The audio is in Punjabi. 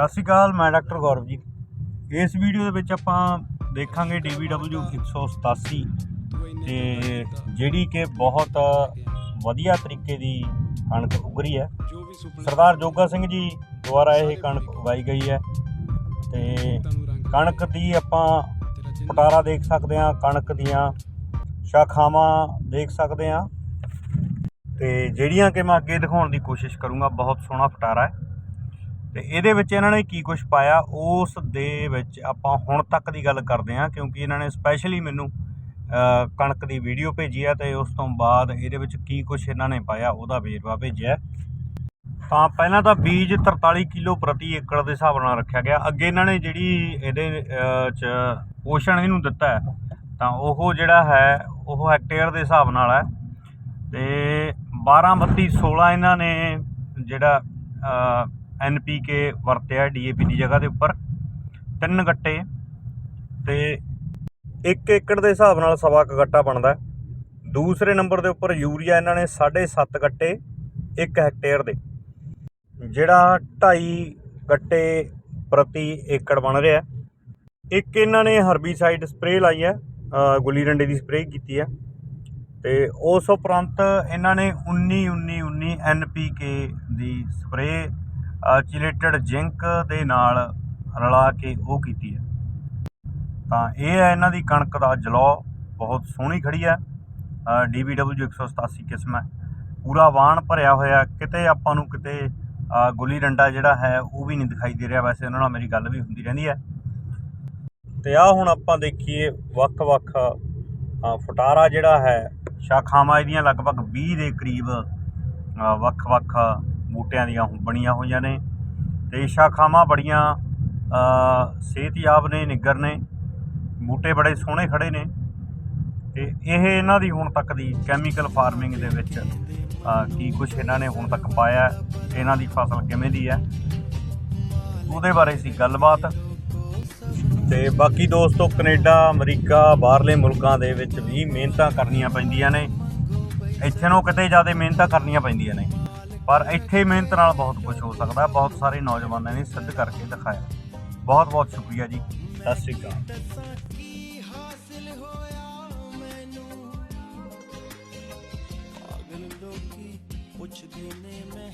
ਸਤਿ ਸ਼੍ਰੀ ਅਕਾਲ, ਮੈਂ ਡਾਕਟਰ ਗੌਰਵ ਜੀ ਇਸ ਵੀਡੀਓ ਦੇ ਵਿੱਚ ਆਪਾਂ ਦੇਖਾਂਗੇ DBW 187 ਤੇ ਜਿਹੜੀ ਕਿ ਬਹੁਤ ਵਧੀਆ ਤਰੀਕੇ ਦੀ ਕਣਕ ਉੱਗ ਹੈ। ਸਰਦਾਰ ਜੋਗਾ ਸਿੰਘ ਜੀ ਦੁਆਰਾ ਇਹ ਕਣਕ ਉਗਾਈ ਗਈ ਹੈ ਤੇ ਕਣਕ ਦੀ ਆਪਾਂ ਪਟਾਰਾ ਦੇਖ ਸਕਦੇ ਹਾਂ, ਕਣਕ ਦੀਆਂ ਸ਼ਾਖਾਵਾਂ ਦੇਖ ਸਕਦੇ ਹਾਂ। ਤੇ ਜਿਹੜੀਆਂ ਕਿ ਮੈਂ ਅੱਗੇ ਦਿਖਾਉਣ ਦੀ ਕੋਸ਼ਿਸ਼ ਕਰੂੰਗਾ, ਬਹੁਤ ਸੋਹਣਾ ਪਟਾਰਾ ਹੈ। ਤੇ ਇਹਦੇ ਵਿੱਚ ਇਹਨਾਂ ਨੇ ਕੀ ਕੁਝ ਪਾਇਆ, ਉਸ ਦੇ ਵਿੱਚ ਆਪਾਂ ਹੁਣ ਤੱਕ ਦੀ ਗੱਲ ਕਰਦੇ ਹਾਂ, ਕਿਉਂਕਿ ਇਹਨਾਂ ਨੇ ਸਪੈਸ਼ਲੀ ਮੈਨੂੰ ਕਣਕ ਦੀ ਵੀਡੀਓ ਭੇਜੀ ਹੈ ਤੇ ਉਸ ਤੋਂ ਬਾਅਦ ਇਹਦੇ ਵਿੱਚ ਕੀ ਕੁਝ ਇਹਨਾਂ ਨੇ ਪਾਇਆ, ਉਹਦਾ ਵੇਰਵਾ ਭੇਜਿਆ। ਤਾਂ ਪਹਿਲਾਂ ਤਾਂ ਬੀਜ 43 ਕਿਲੋ ਪ੍ਰਤੀ ਏਕੜ ਦੇ ਹਿਸਾਬ ਨਾਲ ਰੱਖਿਆ ਗਿਆ। ਅੱਗੇ ਇਹਨਾਂ ਨੇ ਜਿਹੜੀ ਇਹਦੇ ਚ ਪੋਸ਼ਣ ਇਹਨੂੰ ਦਿੱਤਾ ਤਾਂ ਉਹ ਜਿਹੜਾ ਹੈ, ਉਹ ਹੈਕਟੇਅਰ ਦੇ ਹਿਸਾਬ ਨਾਲ ਹੈ। ਤੇ 12 32 16 ਇਹਨਾਂ ਨੇ ਜਿਹੜਾ ਐਨਪੀਕੇ ਵਰਤਿਆ ਡੀਏਪੀ ਦੀ ਜਗ੍ਹਾ ਦੇ ਉੱਪਰ। ਤਿੰਨ ਗੱਟੇ ਤੇ 1 ਏਕੜ ਦੇ ਹਿਸਾਬ ਨਾਲ ਸਵਾ ਕੁ ਗੱਟਾ ਬਣਦਾ। ਦੂਸਰੇ ਨੰਬਰ ਦੇ ਉੱਪਰ ਯੂਰੀਆ ਇਹਨਾਂ ਨੇ 7.5 ਗੱਟੇ 1 ਹੈਕਟੇਅਰ ਦੇ। ਜਿਹੜਾ 2.5 ਗੱਟੇ ਪ੍ਰਤੀ ਏਕੜ ਬਣ ਰਿਹਾ। ਇੱਕ ਇਹਨਾਂ ਨੇ ਹਰਬੀਸਾਈਡ ਸਪਰੇਅ ਲਾਈ ਹੈ ਗੁੱਲੀ ਡੰਡੇ ਦੀ ਸਪਰੇਅ ਕੀਤੀ ਹੈ। ਤੇ ਉਸ ਉਪਰੰਤ ਇਹਨਾਂ ਨੇ 19 19 19 ਐਨਪੀਕੇ ਦੀ ਸਪਰੇਅ ਚਿਲੇਟਡ ਜ਼ਿੰਕ ਦੇ ਨਾਲ ਰਲਾ ਕੇ ਉਹ ਕੀਤੀ ਹੈ। ਤਾਂ ਇਹ ਹੈ ਇਹਨਾਂ ਦੀ ਕਣਕ ਦਾ ਜਲੌ ਬਹੁਤ ਸੋਹਣੀ ਖੜੀ ਹੈ। DBW 187 ਕਿਸਮ ਹੈ। ਪੂਰਾ ਵਾਣ ਭਰਿਆ ਹੋਇਆ ਕਿਤੇ ਆਪਾਂ ਨੂੰ ਕਿਤੇ ਗੁੱਲੀ ਡੰਡਾ ਜਿਹੜਾ ਹੈ, ਉਹ ਵੀ ਨਹੀਂ ਦਿਖਾਈ ਦੇ ਰਿਹਾ। ਵੈਸੇ ਉਹਨਾਂ ਨਾਲ ਮੇਰੀ ਗੱਲ ਵੀ ਹੁੰਦੀ ਰਹਿੰਦੀ ਹੈ। ਤੇ ਆ ਹੁਣ ਆਪਾਂ ਦੇਖੀਏ ਵੱਖ-ਵੱਖ ਫਟਾਰਾ ਜਿਹੜਾ ਹੈ, ਸ਼ਾਖਾਵਾਂ ਇਹਦੀਆਂ ਲਗਭਗ 20 ਦੇ ਕਰੀਬ ਵੱਖ-ਵੱਖ ਬੂਟਿਆਂ ਦੀਆਂ ਬਣੀਆਂ ਹੋਈਆਂ ਨੇ ਤੇ ਸ਼ਾਖਾਵਾਂ ਬੜੀਆਂ ਸਿਹਤਯਾਬ ਨੇ ਨਿੱਗਰ ਨੇ। ਬੂਟੇ ਬੜੇ ਸੋਹਣੇ ਖੜੇ ਨੇ। ਤੇ ਇਹ ਇਹਨਾਂ ਦੀ ਹੁਣ ਤੱਕ ਦੀ ਕੈਮੀਕਲ ਫਾਰਮਿੰਗ ਦੇ ਵਿੱਚ ਕੀ ਕੁਝ ਇਹਨਾਂ ਨੇ ਹੁਣ ਤੱਕ ਪਾਇਆ, ਇਹਨਾਂ ਦੀ ਫਸਲ ਕਿਵੇਂ ਦੀ ਹੈ। ਉਹਦੇ ਬਾਰੇ ਸੀ ਗੱਲਬਾਤ। ਤੇ ਬਾਕੀ ਦੋਸਤੋ, ਕੈਨੇਡਾ, ਅਮਰੀਕਾ, ਬਾਹਰਲੇ ਮੁਲਕਾਂ ਦੇ ਵਿੱਚ ਵੀ ਮਿਹਨਤਾਂ ਕਰਨੀਆਂ ਪੈਂਦੀਆਂ ਨੇ। ਇੱਥੇ ਨੂੰ ਕਿਤੇ ਜ਼ਿਆਦਾ ਮਿਹਨਤਾਂ ਕਰਨੀਆਂ ਪੈਂਦੀਆਂ ਨੇ। ਪਰ ਇੱਥੇ ਮਿਹਨਤ ਨਾਲ ਬਹੁਤ ਕੁਝ ਹੋ ਸਕਦਾ ਬਹੁਤ ਸਾਰੇ ਨੌਜਵਾਨਾਂ ਨੇ ਸਿੱਧ ਕਰਕੇ ਦਿਖਾਇਆ। ਬਹੁਤ ਬਹੁਤ ਸ਼ੁਕਰੀਆ ਜੀ। ਸਤਿ ਸ਼੍ਰੀ ਅਕਾਲ। ਪੁੱਛਦੇ ਨੇ ਮੈਂ